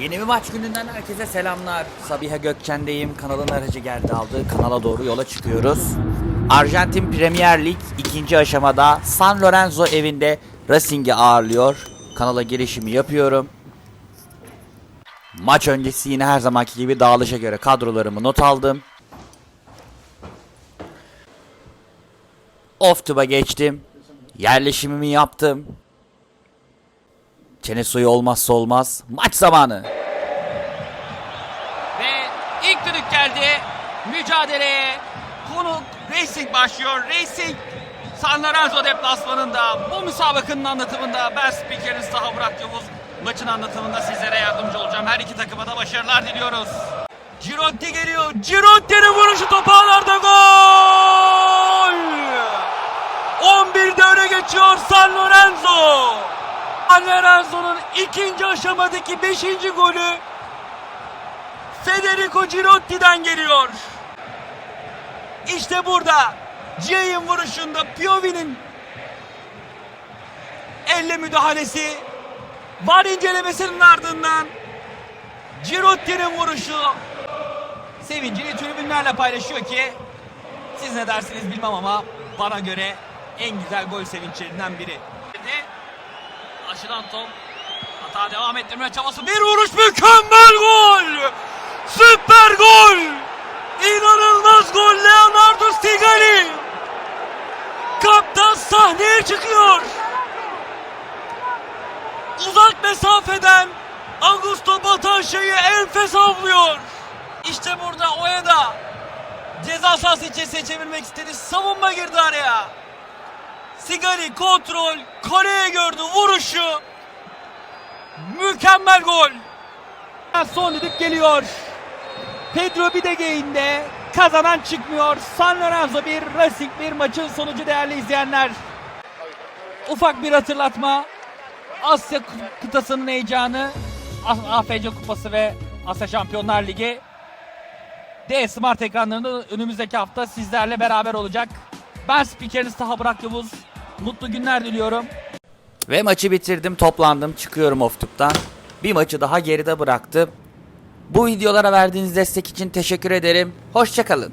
Yeni bir maç gününden herkese selamlar. Sabiha Gökçen'deyim. Kanalın aracı geldi aldı. Kanala doğru yola çıkıyoruz. Arjantin Premier Lig ikinci aşamada San Lorenzo evinde Racing'i ağırlıyor. Kanala girişimi yapıyorum. Maç öncesi yine her zamanki gibi dağılışa göre kadrolarımı not aldım. Off tuba geçtim. Yerleşimimi yaptım. Çene suyu olmazsa olmaz. Maç zamanı. Ve ilk düdük geldi. Mücadeleye konuk Racing başlıyor. Racing San Lorenzo deplasmanında bu müsabakanın anlatımında ben spikeriniz Taha Burak Yavuz. Maçın anlatımında sizlere yardımcı olacağım. Her iki takıma da başarılar diliyoruz. Girotti geliyor. Girotti'nin vuruşu topu ağlarda gol! 11'de öne geçiyor San Lorenzo. San Lorenzo'nun ikinci aşamadaki 5. golü Federico Girotti'den geliyor. İşte burada Ciay'ın vuruşunda Piovi'nin elle müdahalesi var incelemesinin ardından Girotti'nin vuruşu sevincini tribünlerle paylaşıyor ki siz ne dersiniz bilmem ama bana göre en güzel gol sevinçlerinden biri. Aşılan top hata devam ettirme çabası bir vuruş mükemmel gol! Süper gol! İnanılmaz gol Leonardo Stigali! Kaptan sahneye çıkıyor! Uzak mesafeden Augusto Batanşa'yı enfes avlıyor. İşte burada Oeda ceza sahası içerisine çevirmek istedi. Savunma girdi araya. Sigali kontrol, kaleye gördü vuruşu. Mükemmel gol. Son düdük geliyor. Pedro Bidegain'de kazanan çıkmıyor. San Lorenzo bir, Racing bir maçın sonucu değerli izleyenler. Ufak bir hatırlatma. Asya kıtasının heyecanı, AFC Kupası ve Asya Şampiyonlar Ligi D Smart ekranlarında önümüzdeki hafta sizlerle beraber olacak. Ben spikeriniz Taha Burak Yavuz. Mutlu günler diliyorum. Ve maçı bitirdim, toplandım, çıkıyorum off tub'dan. Bir maçı daha geride bıraktım. Bu videolara verdiğiniz destek için teşekkür ederim. Hoşçakalın.